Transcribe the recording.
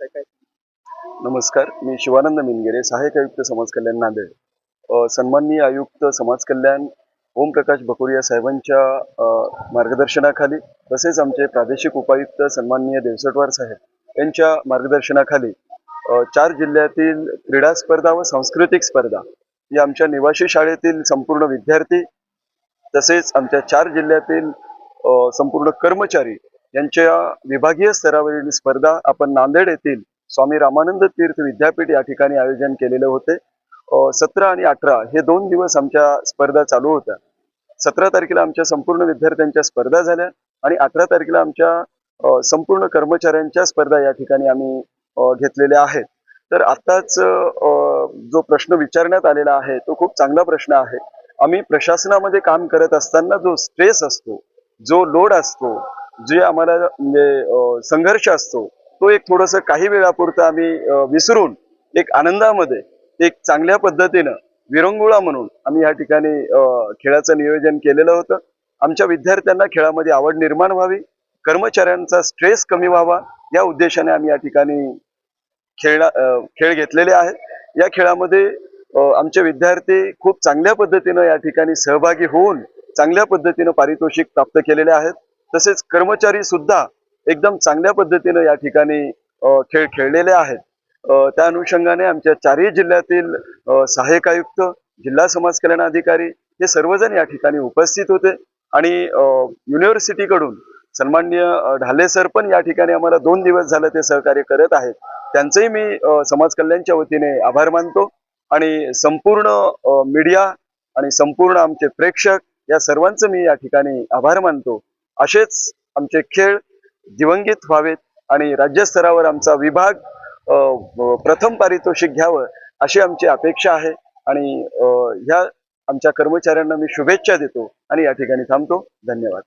नमस्कार मी शिवानंद मिनगिरे सहाय्यक आयुक्त समाज कल्याण नांदेड. सन्माननीय आयुक्त समाज कल्याण ओमप्रकाश बकोरिया साहेबांच्या मार्गदर्शनाखाली तसेच आमचे प्रादेशिक उपायुक्त सन्माननीय देवसटवार साहेब यांच्या मार्गदर्शनाखाली चार जिल्ह्यातील क्रीडा स्पर्धा व सांस्कृतिक स्पर्धा या आमच्या निवासी शाळेतील संपूर्ण विद्यार्थी तसेच आमच्या चार जिल्ह्यातील संपूर्ण कर्मचारी यांच्या विभागीय स्तरावरील स्पर्धा आपण नांदेड येथील स्वामी रामानंद तीर्थ विद्यापीठ या ठिकाणी आयोजन केलेले होते. सतरा आणि अठरा हे दोन दिवस आमच्या स्पर्धा चालू होत्या. सतरा तारखेला आमच्या संपूर्ण विद्यार्थ्यांच्या स्पर्धा झाल्या आणि अठरा तारखेला आमच्या संपूर्ण कर्मचाऱ्यांच्या स्पर्धा या ठिकाणी आम्ही घेतलेल्या आहेत. तर आत्ताच जो प्रश्न विचारण्यात आलेला आहे तो खूप चांगला प्रश्न आहे. आम्ही प्रशासनामध्ये काम करत असताना जो स्ट्रेस असतो जो लोड असतो जे आम्हाला म्हणजे संघर्ष असतो तो एक थोडस काही वेळापुरतं आम्ही विसरून एक आनंदामध्ये एक चांगल्या पद्धतीनं विरंगुळा म्हणून आम्ही या ठिकाणी खेळाचं नियोजन केलेलं होतं. आमच्या विद्यार्थ्यांना खेळामध्ये आवड निर्माण व्हावी कर्मचाऱ्यांचा स्ट्रेस कमी व्हावा या उद्देशाने आम्ही या ठिकाणी खेळ खेळ घेतलेले आहेत. या खेळामध्ये आमचे विद्यार्थी खूप चांगल्या पद्धतीनं या ठिकाणी सहभागी होऊन चांगल्या पद्धतीनं पारितोषिक प्राप्त केलेले आहेत. तसेच कर्मचारी सुद्धा एकदम चांगल्या पद्धतीनं या ठिकाणी खेळ खेळलेले आहेत. त्या अनुषंगाने आमच्या चारही जिल्ह्यातील सहाय्यक आयुक्त जिल्हा समाज कल्याण अधिकारी हे सर्वजण या ठिकाणी उपस्थित होते. आणि युनिव्हर्सिटीकडून सन्मान्य ढाले सर पण या ठिकाणी आम्हाला दोन दिवस झालं ते सहकार्य करत आहेत. त्यांचंही मी समाज कल्याणच्या वतीने आभार मानतो. आणि संपूर्ण मीडिया आणि संपूर्ण आमचे प्रेक्षक या सर्वांचं मी या ठिकाणी आभार मानतो. असेच आमचे खेळ दिवंगित व्हावेत आणि राज्यस्तरावर आमचा विभाग प्रथम पारितोषिक घ्यावं अशी आमची अपेक्षा आहे. आणि ह्या आमच्या कर्मचाऱ्यांना मी शुभेच्छा देतो आणि या ठिकाणी थांबतो. धन्यवाद.